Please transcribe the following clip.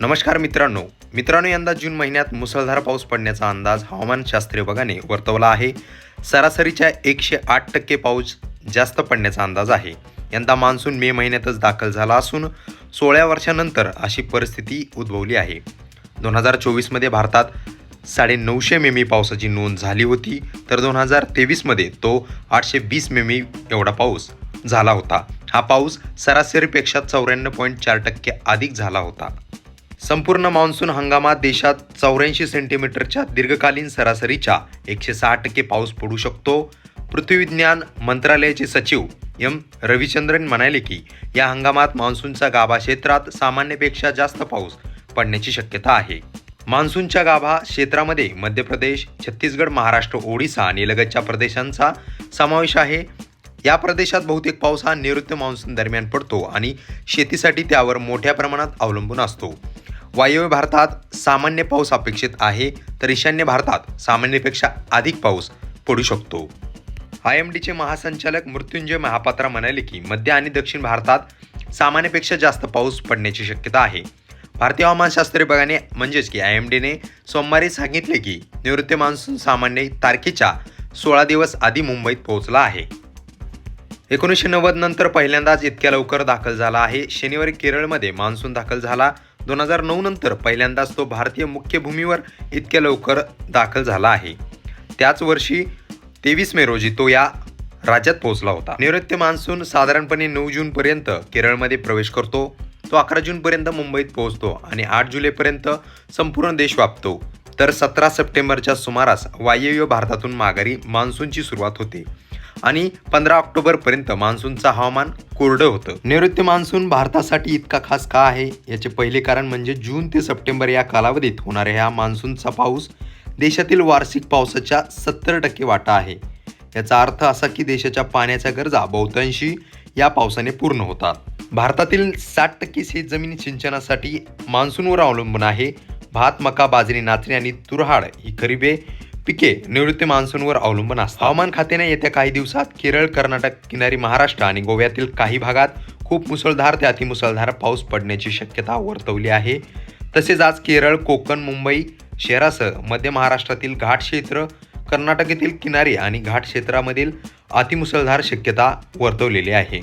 नमस्कार मित्रांनो. मित्रांनो यंदा जून महिन्यात मुसळधार पाऊस पडण्याचा अंदाज हवामानशास्त्रीय विभागाने वर्तवला आहे. सरासरीच्या एकशे आठ टक्के पाऊस जास्त पडण्याचा अंदाज आहे. यंदा मान्सून मे महिन्यातच दाखल झाला असून सोळा वर्षानंतर अशी परिस्थिती उद्भवली आहे. दोन हजार चोवीसमध्ये भारतात साडे नऊशे मिमी पावसाची नोंद झाली होती तर दोन हजार तेवीसमध्ये तो आठशे वीस मेमी एवढा पाऊस झाला होता. हा पाऊस सरासरीपेक्षा चौऱ्याण्णव पॉईंट चार टक्के अधिक झाला होता. संपूर्ण मान्सून हंगामात देशात चौऱ्याऐंशी सेंटीमीटरच्या दीर्घकालीन सरासरीच्या एकशे सहा टक्के पाऊस पडू शकतो. पृथ्वीविज्ञान मंत्रालयाचे सचिव एम. रविचंद्रन म्हणाले की या हंगामात मान्सूनचा गाभा क्षेत्रात सामान्यपेक्षा जास्त पाऊस पडण्याची शक्यता आहे. मान्सूनच्या गाभा क्षेत्रामध्ये मध्य प्रदेश छत्तीसगड महाराष्ट्र ओडिसा आणि लगतच्या प्रदेशांचा समावेश आहे. या प्रदेशात बहुतेक पाऊस हा नैऋत्य मान्सून दरम्यान पडतो आणि शेतीसाठी त्यावर मोठ्या प्रमाणात अवलंबून असतो. वायव्य भारतात सामान्य पाऊस अपेक्षित आहे तर ईशान्य भारतात सामान्यपेक्षा अधिक पाऊस पडू शकतो. आय एम डीचे महासंचालक मृत्युंजय महापात्रा म्हणाले की मध्य आणि दक्षिण भारतात सामान्यपेक्षा जास्त पाऊस पडण्याची शक्यता आहे. भारतीय हवामानशास्त्र विभागाने म्हणजेच की आय एम डीने सोमवारी सांगितले की नैऋत्य मान्सून सामान्य तारखेच्या सोळा दिवस आधी मुंबईत पोहोचला आहे. एकोणीसशे नव्वद नंतर पहिल्यांदाच इतक्या लवकर दाखल झाला आहे. शनिवारी केरळमध्ये मान्सून दाखल झाला. दोन हजार नऊ नंतर पहिल्यांदाच तो भारतीय मुख्य भूमीवर इतक्या लवकर दाखल झाला आहे. त्याच वर्षी तेवीस मे रोजी तो या राज्यात पोहोचला होता. नैऋत्य मान्सून साधारणपणे नऊ जूनपर्यंत केरळमध्ये प्रवेश करतो. तो अकरा जूनपर्यंत मुंबईत पोहोचतो आणि आठ जुलैपर्यंत संपूर्ण देश व्यापतो तर सतरा सप्टेंबरच्या सुमारास वायव्य भारतातून माघारी मान्सूनची सुरुवात होते. आणि पंधरा ऑक्टोबरपर्यंत मान्सूनचं हवामान कोरडं होतं. नैऋत्य मान्सून भारतासाठी इतका खास का आहे? याचे पहिले कारण म्हणजे जून ते सप्टेंबर या कालावधीत होणाऱ्या ह्या मान्सूनचा पाऊस देशातील वार्षिक पावसाच्या सत्तर टक्के वाटा आहे. याचा अर्थ असा की देशाच्या पाण्याच्या गरजा बहुतांशी या पावसाने पूर्ण होतात. भारतातील साठ टक्के शेतजमिनी सिंचनासाठी मान्सूनवर अवलंबून आहे. भात मका बाजरी नाचणी आणि तुरहाड ही खरीबे पिके नैऋत्य मान्सूनवर अवलंबून असतात. हवामान खात्याने येत्या काही दिवसात केरळ कर्नाटक किनारी महाराष्ट्र आणि गोव्यातील काही भागात खूप मुसळधार ते अतिमुसळधार पाऊस पडण्याची शक्यता वर्तवली आहे. तसेच आज केरळ कोकण मुंबई शहरासह मध्य महाराष्ट्रातील घाट क्षेत्र कर्नाटकातील किनारी आणि घाट क्षेत्रामधील अतिमुसळधार शक्यता वर्तवलेली आहे.